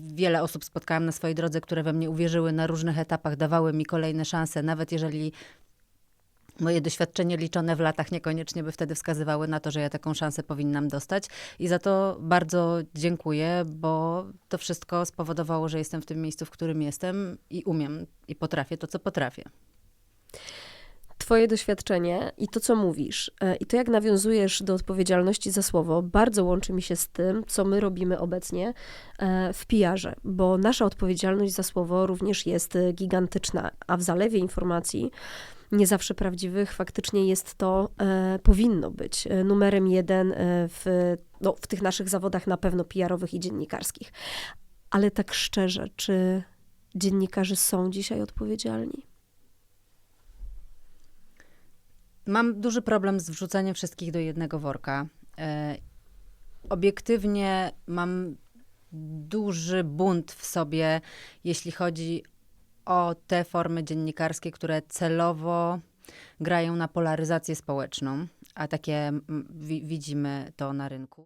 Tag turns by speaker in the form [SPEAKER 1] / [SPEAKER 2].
[SPEAKER 1] wiele osób spotkałam na swojej drodze, które we mnie uwierzyły na różnych etapach, dawały mi kolejne szanse, nawet jeżeli moje doświadczenie liczone w latach niekoniecznie by wtedy wskazywały na to, że ja taką szansę powinnam dostać. I za to bardzo dziękuję, bo to wszystko spowodowało, że jestem w tym miejscu, w którym jestem i umiem i potrafię to, co potrafię.
[SPEAKER 2] Twoje doświadczenie i to, co mówisz, e, i to, jak nawiązujesz do odpowiedzialności za słowo, bardzo łączy mi się z tym, co my robimy obecnie e, w PR-ze, bo nasza odpowiedzialność za słowo również jest e, gigantyczna, a w zalewie informacji, nie zawsze prawdziwych, faktycznie jest to, e, powinno być numerem jeden w, no, w tych naszych zawodach, na pewno PR-owych i dziennikarskich. Ale tak szczerze, czy dziennikarze są dzisiaj odpowiedzialni?
[SPEAKER 1] Mam duży problem z wrzucaniem wszystkich do jednego worka. E, Obiektywnie mam duży bunt w sobie, jeśli chodzi o te formy dziennikarskie, które celowo grają na polaryzację społeczną, a takie wi- widzimy to na rynku.